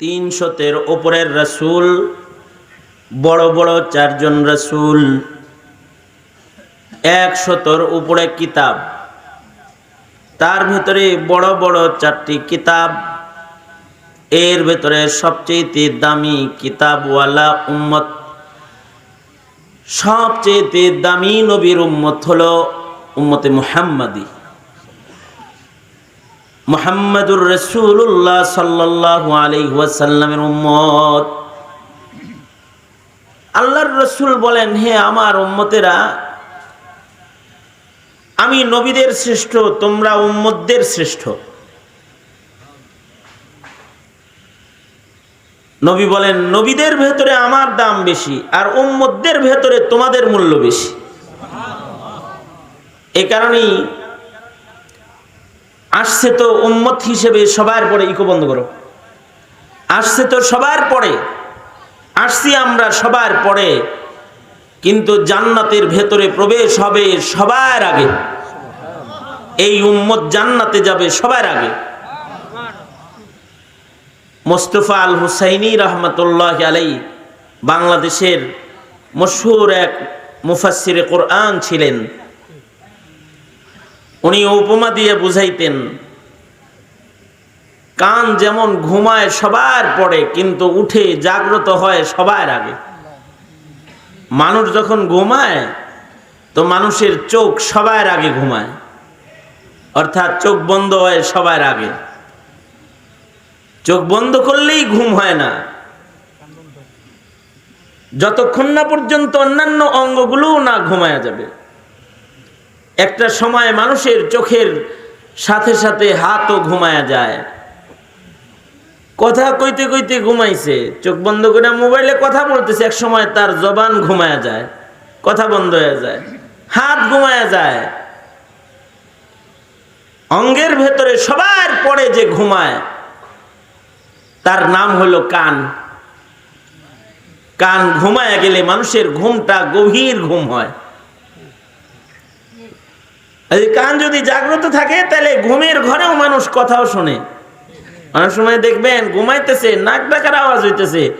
তিনশতের ওপরের রসুল, বড় বড় চারজন রসুল, একশতর উপরে কিতাব। তার ভেতরে বড় বড় চারটি কিতাব। এর ভেতরে সবচেয়ে দামি কিতাবওয়ালা উম্মত। সবচেয়ে দামি নবীর উম্মত হলো উম্মতে মুহাম্মাদি। মোহাম্মদুর রসুল্লাহ সাল্লাহ আলহাসাল্লামের উম্মত। আল্লাহর রসুল বলেন, হে আমার উম্মতেরা, আমি নবীদের শ্রেষ্ঠ, তোমরা উম্মতদের শ্রেষ্ঠ। নবী বলেন, নবীদের ভেতরে আমার দাম বেশি আর উম্মতদের ভেতরে তোমাদের মূল্য বেশি। এ কারণেই আসছে তো উম্মত হিসেবে সবার পরে ইকো বন্ধ করো। আসছে তো সবার পরে। আসছি আমরা সবার পরে। কিন্তু জান্নাতের ভেতরে প্রবেশ হবে সবার আগে। এই উম্মত জান্নাতে যাবে সবার আগে। মোস্তফা আল হুসাইনি রহমতুল্লাহ আলাই বাংলাদেশের মশহুর এক মুফাসিরে কোরআন ছিলেন। উনি উপমা দিয়ে বুঝাইতেন, কান যেমন ঘুমায় সবার পরে, কিন্তু উঠে জাগ্রত হয় সবার আগে। মানুষ যখন ঘুমায়, তো মানুষের চোখ সবার আগে ঘুমায়, অর্থাৎ চোখ বন্ধ হয় সবার আগে। চোখ বন্ধ করলেই ঘুম হয় না। যতক্ষণ না পর্যন্ত অন্যান্য অঙ্গগুলোও না ঘুমায়া যাবে। একটা সময় মানুষের চোখের সাথে সাথে হাতও ঘুমায়া যায়। কথা কইতে কইতে ঘুমাইছে। চোখ বন্ধ করে মোবাইলে কথা বলতেছে, এক সময় তার জবান ঘুমায়া যায়, কথা বন্ধ হয়ে যায়, হাত ঘুমায়া যায়। অঙ্গের ভেতরে সবার পরে যে ঘুমায়, তার নাম হলো কান। কান ঘুমায়া গেলে মানুষের ঘুমটা গভীর ঘুম হয়। কান যদি জাগ্রত থাকে, তাহলে ঘুমের ঘরেও মানুষ কথাও শোনে। অনেক সময় দেখবেন, ঘুমাইতেছে, নাক ডাকার আওয়াজ হইতেছে।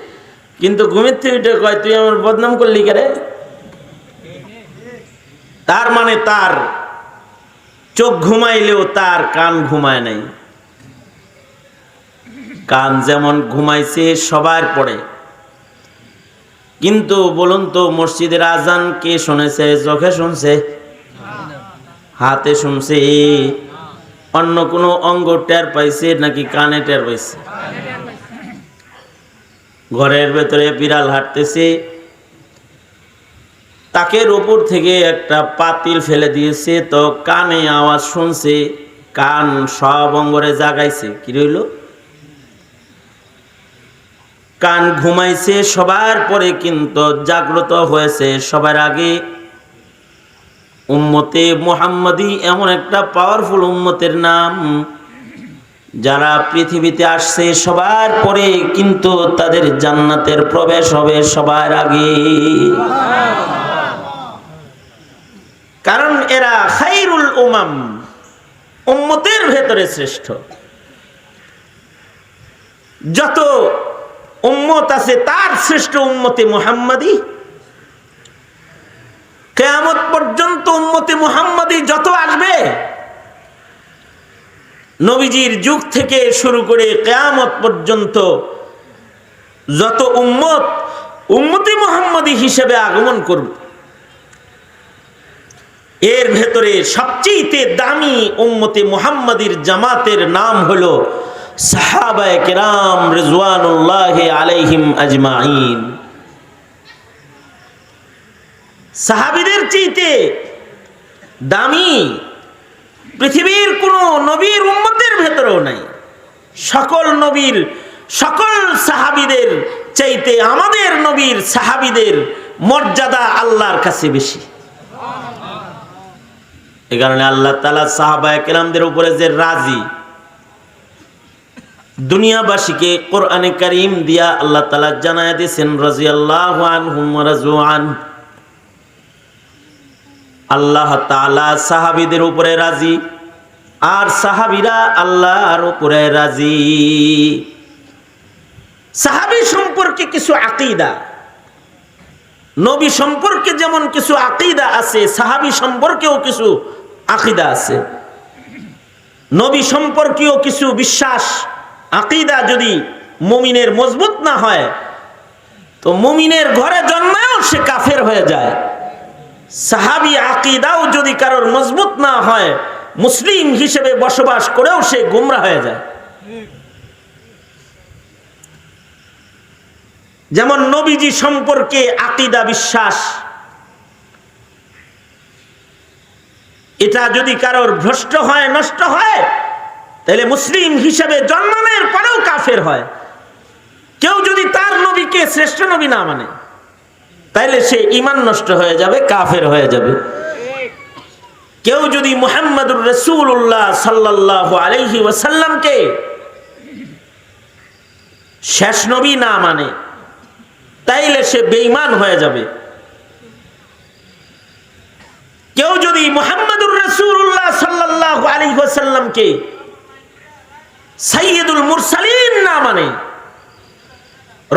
কিন্তু ঘুমের থেকে উঠে কয়, তুই আমার বদনাম করলি কেরে তার মানে তার চোখ ঘুমাইলেও তার কান ঘুমায় নাই। কান যেমন ঘুমাইছে, সবার পরে। কিন্তু বলুন তো, মসজিদের আজান কে শুনেছে চোখে শুনছে? হাতে শুনছে। অন্য কোনো অঙ্গ টের পাইছে নাকি কানে টের পাইছে? ঘরের ভেতরে বিড়াল হাঁটতেছে। তাকের ওপর থেকে একটা পাতিল ফেলে দিয়েছে। তো কানে আওয়াজ শুনছে, কান সব অঙ্গরে জাগাইছে। কি রইল? কান ঘুমাইছে, সবার পরে কিন্তু জাগ্রত হয়েছে। সবার আগে উম্মতে মোহাম্মদী এমন একটা পাওয়ারফুল উম্মতের নাম। যারা পৃথিবীতে আসছে সবার পরে কিন্তু তাদের জান্নাতের প্রবেশ হবে সবার আগে। কারণ এরা খাইরুল উমাম, উম্মতের ভেতরে শ্রেষ্ঠ। যত উম্মত আছে তার শ্রেষ্ঠ উম্মতে মোহাম্মদী কেয়ামত পর্যন্ত উম্মতে মুহাম্মাদি যত আসবে, নবীজির যুগ থেকে শুরু করে কেয়ামত পর্যন্ত যত উম্মত, উম্মতি মুহাম্মাদি হিসেবে আগমন করবে। এর ভেতরে সবচেয়ে দামি উম্মতে মুহাম্মাদির জামাতের নাম হলো সাহাবায়ে কেরাম রিজওয়ানুল্লাহ আলাইহিম আজমাইন সাহাবিদের চেয়েতে দামি পৃথিবীর কোনো নবীর উম্মতের ভেতরেও নাই। সকল নবীর, সকল সাহাবিদের চাইতে আমাদের নবীর সাহাবিদের মর্যাদা আল্লাহর কাছে বেশি। এ কারণে আল্লাহ তালা সাহাবা কেরামদের উপরে যে রাজি, দুনিয়াবাসীকে কোরআনে করিম দিয়া আল্লাহ তালা জানায় দিয়েছেন রাজি আল্লাহ আনহুম রাজুয়ান আল্লাহ তালা সাহাবিদের উপরে রাজি, আর সাহাবিরা আল্লাহর উপরে রাজি। সাহাবি সম্পর্কে কিছু আকিদা, নবী সম্পর্কে যেমন কিছু আকিদা আছে, সাহাবি সম্পর্কেও কিছু আকিদা আছে। নবী সম্পর্কীয় কিছু বিশ্বাস, আকিদা যদি মুমিনের মজবুত না হয়, তো মুমিনের ঘরে জন্মেও সে কাফের হয়ে যায়। সাহাবি আকিদাও যদি কারোর মজবুত না হয়, মুসলিম হিসেবে বসবাস করেও সে গুমরা হয়ে যায়। যেমন নবীজি সম্পর্কে আকিদা বিশ্বাস, এটা যদি কারোর ভ্রষ্ট হয়, নষ্ট হয়, তাহলে মুসলিম হিসেবে জন্মানের পরেও কাফের হয়। কেউ যদি তার নবীকে শ্রেষ্ঠ নবী না মানে তাইলে সে ইমান নষ্ট হয়ে যাবে, কাফের হয়ে যাবে। কেউ যদি মুহাম্মদুর রসুল্লাহ সাল্লাহ আলহি ওয়াসাল্লামকে শেষ নবী না মানে তাইলে সে বেঈমান হয়ে যাবে। কেউ যদি মোহাম্মদুর রসুল্লাহ সাল্লাহ আলী ওয়াসাল্লামকে সাইয়দুল মুরসালিন না মানে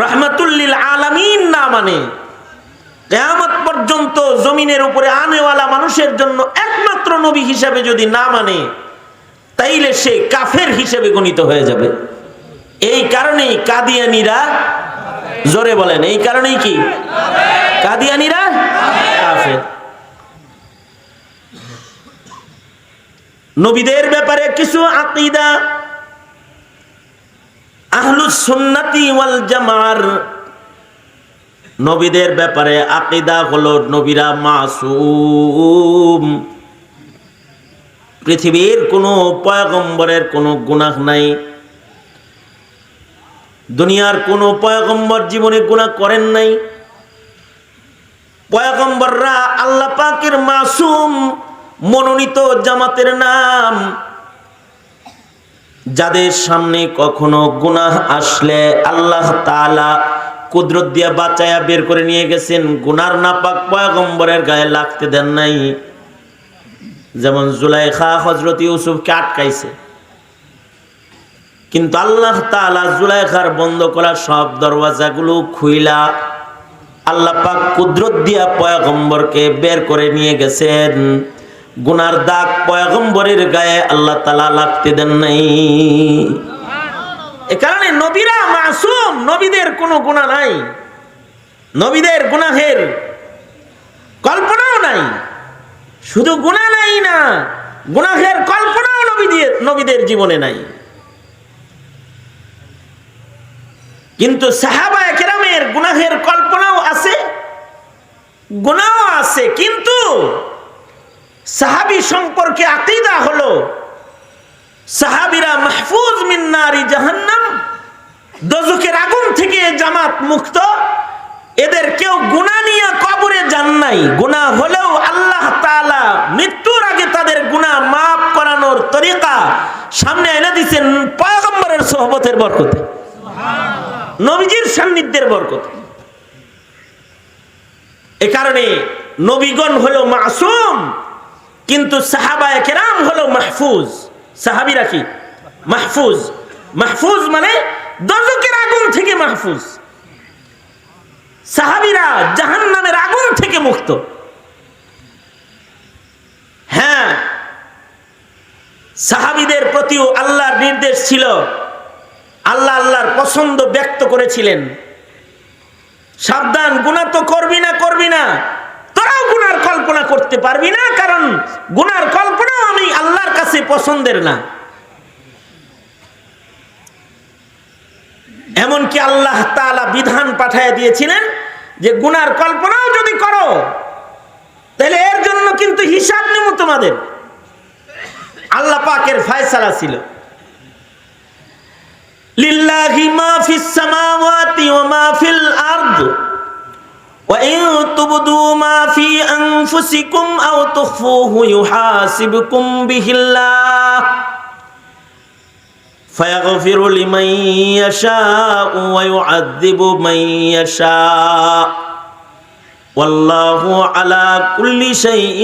রহমতুল্লিল আলামিন না মানে কেয়ামত পর্যন্ত জমিনের উপরে আনেওয়ালা মানুষের জন্য একমাত্র নবী হিসাবে যদি না মানে তাইলে সে কাফের হিসেবে গণিত হয়ে যাবে। এই কারণেই কাদিয়ানিরা জোরে বলেন, এই কারণেই কি? কাদিয়ানিরা কাফের। নবীদের ব্যাপারে কিছু আকিদা। আহলুস সুন্নাতি ওয়াল জামার নবীদের ব্যাপারে আকিদা হলো নবীরা মাসুম। পৃথিবীর কোনো পয়গম্বরের কোনো গুনাহ নাই। দুনিয়ার কোনো পয়গম্বর জীবনে গুনাহ করেন নাই। পয়গম্বররা আল্লাহ পাকের মাসুম, মনোনীত জামাতের নাম। যাদের সামনে কখনো গুনাহ আসলে আল্লাহ তাআলা কুদরত দিয়ে বাঁচায়া বের করে নিয়ে গেছেন। গুনার নাপাক পয়গম্বরের গায়ে লাগতে দেন নাই। যেমন জুলাইখা হজরত ইউসুফকে আটকাইছে। কিন্তু আল্লাহ তাআলা জুলাইখার বন্ধ করা সব দরওয়াজাগুলো খুইলা আল্লাহ পাক কুদরত দিয়া পয়গম্বরকে বের করে নিয়ে গেছেন। গুনার দাগ পয়গম্বরের গায়ে আল্লাহ তালা লাগতে দেন নাই। এ কারণে নবীরা মাসুম, নবীদের কোনো গুণা নাই। নবীদের গুনাহের কল্পনাও নাই। শুধু গুণা নাই না, গুনাহের কল্পনাও নবীদের নবীদের জীবনে নাই। কিন্তু সাহাবা কেরামের গুনাহের কল্পনাও আছে গুণাও আছে, কিন্তু সাহাবি সম্পর্কে আকিদা হলো, সাহাবিরা মাহফুজ মিন্নারি জাহান্নাম দজুকের আগুন থেকে জামাত মুক্ত। এদের কেউ গুণা নিয়ে কবরে যান নাই। গুণা হলেও আল্লাহ তাআলা মৃত্যুর আগে তাদের গুণা মাফ করানোর তরিকা সামনে এনে দিচ্ছেন পয়গম্বরের সোহবতের বরকতে। নবীজির সান্নিধ্যের বরকতে। এ কারণে নবীগণ হলো মাসুম, কিন্তু সাহাবায় কেরাম হলো মাহফুজ। সাহাবিরা কি? মাহফুজ। মাহফুজ মানে দজকের আগুন থেকে মাহফুজ। সাহাবিরা জাহান নামের আগুন থেকে মুক্ত। হ্যাঁ সাহাবিদের প্রতিও আল্লাহর নির্দেশ ছিল, আল্লাহ আল্লাহর পছন্দ ব্যক্ত করেছিলেন। সাবধান গুণা তো করবি না করবি না। তোরাও গুনার কল্পনা করতে পারবি না, কারণ গুনার কল্পনা আমি আল্লাহর কাছে পছন্দের না। এমনকি আল্লাহ তাআলা বিধান পাঠায় দিয়েছিলেন যে গুনার কল্পনাও যদি করো তাহলে এর জন্য কিন্তু হিসাব নেব তোমাদের আল্লাহ পাকের ফায়সালা ছিল লিল্লাহি মা ফিস সামাওয়াতি ওয়া মা ফিল আরদ وإن تبدوا ما في أنفسكم أو تخفوه يحاسبكم به الله فيغفر لمن يشاء ويعذب من يشاء والله على كل شيء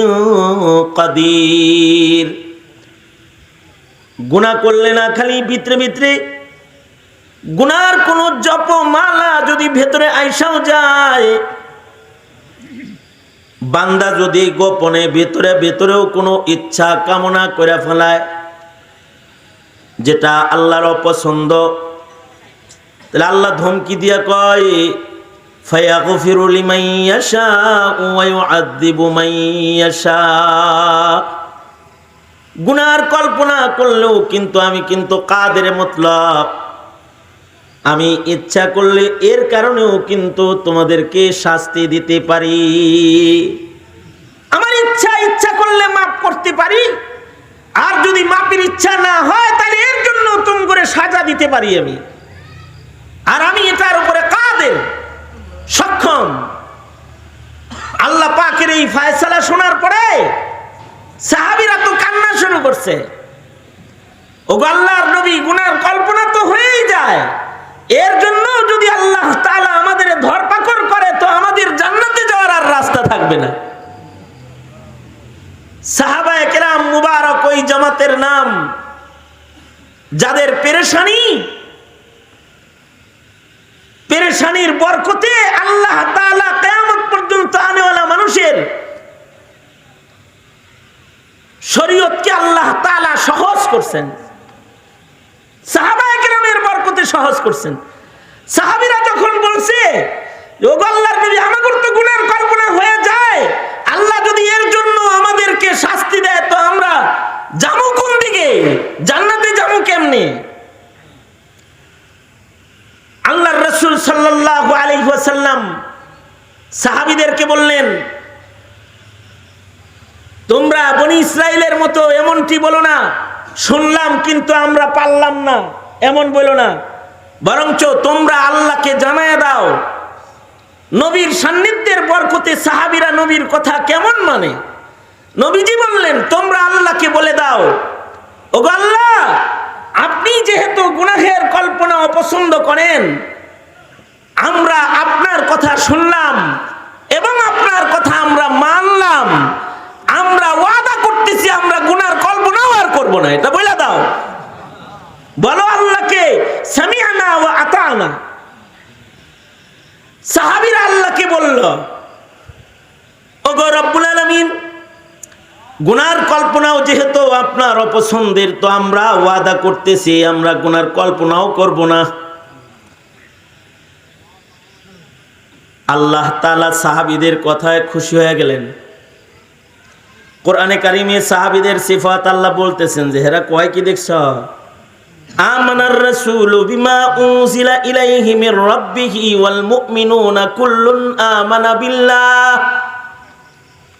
قدير গুণা করলে না খালি ভিতরে ভিতরে গুনার কোন জপ মালা যদি ভেতরে আইসাও যায় বান্দা যদি গোপনে ভেতরে ভেতরেও কোনো ইচ্ছা কামনা করে ফেলায় যেটা আল্লাহর অপছন্দ। তাহলে আল্লাহ ধমকি দিয়া কয়, ফায়াগফিরু লিমান ইয়াশাউ ওয়া ইউআযযিবু মান ইয়াশা। গুনার কল্পনা করলেও কিন্তু আমি কিন্তু কাদের মতলব? আমি ইচ্ছা করলে এর কারণেও কিন্তু তোমাদেরকে শাস্তি দিতে পারি। আমার ইচ্ছা ইচ্ছা করলে মাফ করতে পারি। আর যদি মাপের ইচ্ছা না হয়, তাহলে এর জন্য তুম করে সাজা দিতে পারি আমি। আর আমি এটার উপরে কাদের? সক্ষম। আল্লাহ পাকের এই ফায়সালা শোনার পরে সাহাবিরা তো কান্না শুরু করছে। ও আল্লাহর নবী, গুনার কল্পনা তো হয়েই যায়। এর জন্য যদি আল্লাহ তাআলা আমাদের ধরপাকড় করে, তো আমাদের জান্নাতে যাওয়ার আর রাস্তা থাকবে না। সাহাবায়ে কেরাম মুবারক ওই জামাতের নাম, যাদের পেরেশানি, পেরেশানির বরকতে আল্লাহ তাআলা পর্যন্ত আনেওয়ালা মানুষের শরীয়তকে আল্লাহ তাআলা সহজ করছেন। সাহাবায়ে কেরামের বরকতে সহজ করছেন। সাহাবীরা যখন বলছে, ও আল্লাহর নবী আমাদের তো গুনার কল্পনা হয়ে যায়। আল্লাহ যদি এর জন্য আমাদেরকে শাস্তি দেয়, তো আমরা যাব কোন দিকে? জান্নাতে যাব কেমনে? আল্লাহর রসুল সাল্লাল্লাহু আলাইহি ওয়াসাল্লাম সাহাবীদেরকে বললেন, তোমরা বনি ইসরায়েলের মতো এমনটি বলো না। শুনলাম, কিন্তু আমরা পারলাম না। এমন বলো না। বরঞ্চ তোমরা আল্লাহকে জানায় দাও। নবীর সান্নিধ্যের বরকতে সাহাবিরা নবীর কথা কেমন মানে? নবীজি বললেন, তোমরা আল্লাহকে বলে দাও। ও আল্লাহ, আপনি যেহেতু গুনাহের কল্পনা অপছন্দ করেন, আমরা আপনার কথা শুনলাম এবং আপনার কথা আমরা মানলাম। আমরা ওয়াদা করতেছি, আমরা গুনার কল্পনাও আর করব না, এটা বলে দাও। বলো আল্লাহকে সামিয়ানা ওয়া আতানা সাহাবীরা আল্লাহকে বলল, ওগো রব্বুল আলামিন গুনার কল্পনাও যেহেতু আপনার অপছন্দের, তো আমরা ওয়াদা করতেছি, আমরা গুনার কল্পনাও করব না। আল্লাহ তাআলা সাহাবীদের কথায় খুশি হয়ে গেলেন। কোরআনে কারিমে সাহাবীদের সিফাত আল্লাহ বলতেছেন যে, হেরা কয় কি দেখছ? আমানার রাসূলু বিমা উনজিলা ইলাইহি মির রাব্বিহি ওয়াল মুমিনুনা কুল্লুন আমানা বিল্লাহ।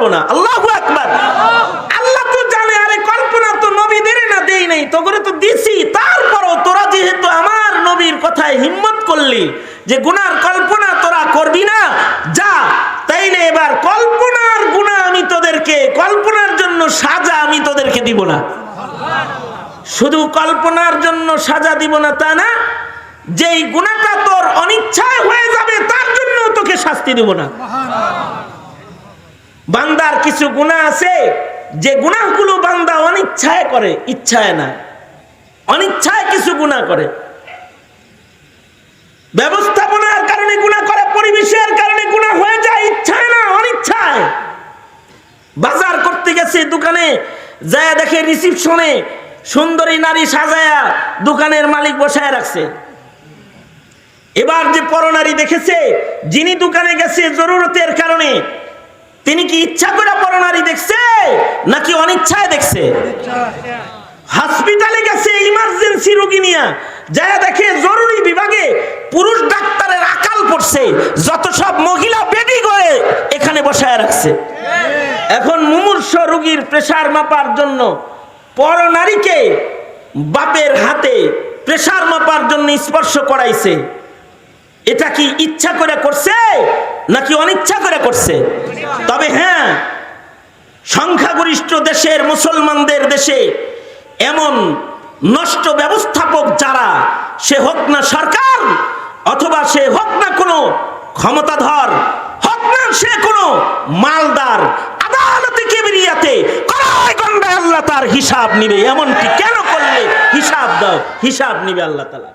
করব না। আল্লাহু আকবার। আল্লাহ তো জানে, আরে কল্পনা তো নবীদের না দেই নাই। তো করে তো দিছি। তারপরও তোরা যেহেতু আমার নবীর কথায় হিম্মত করলি যে গুনার কল্পনা তোরা করবি না, যা। তাইলে এবার কল্পনার গুণা আমি তোদেরকে, কল্পনার জন্য সাজা আমি তোদেরকে দিব না। শুধু কল্পনার জন্য সাজা দিব না তা না, যেই গুণাটা তোর অনিচ্ছায় হয়ে যাবে, তার জন্য তোকে শাস্তি দিব না। বান্দার কিছু গুণা আছে, যে গুণাগুলো বান্দা অনিচ্ছায় করে, ইচ্ছায় না। অনিচ্ছায় কিছু গুণা করে। ব্যবস্থাপনার কারণে গুণা করে, পরিবেশের কারণে গুণা হয়ে যায়, ইচ্ছায় না, অনিচ্ছায়। বাজার করতে গেছে দোকানে, যায় দেখে রিসিপশনে সুন্দরী নারী সাজায়া দোকানের মালিক বসায় রাখছে। এবার যে পরনারী দেখেছে, যিনি দোকানে গেছে, জরুরতের কারণে তিনি কি ইচ্ছা করে পরনারী দেখছে? নাকি অনিচ্ছায় দেখছে? হসপিটালে গেছে ইমার্জেন্সি রোগী নিয়ে। যা দেখে জরুরি বিভাগে পুরুষ ডাক্তারের আকাল পড়ছে। যত সব মহিলা বেডি করে এখানে বসায় রাখছে। এখন মুমূর্ষ রোগীর প্রেসার মাপার জন্য পরনারীকে বাপের হাতে প্রেশার মাপার জন্য স্পর্শ করাইছে। এটা কি ইচ্ছা করে করছে? নাকি অনিচ্ছা করে করছে? তবে হ্যাঁ সংখ্যাগরিষ্ঠ দেশের মুসলমানদের দেশে এমন নষ্ট ব্যবস্থাপক যারা, সে হোক না সরকার অথবা সে হোক না কোনো ক্ষমতাধর, হোক না সে কোনো মালদার আদালতে কেবরিয়াতে আল্লাহ তার হিসাব নিবে। এমনটি কেন করলে হিসাব দাও, হিসাব নিবে আল্লাহ তালা।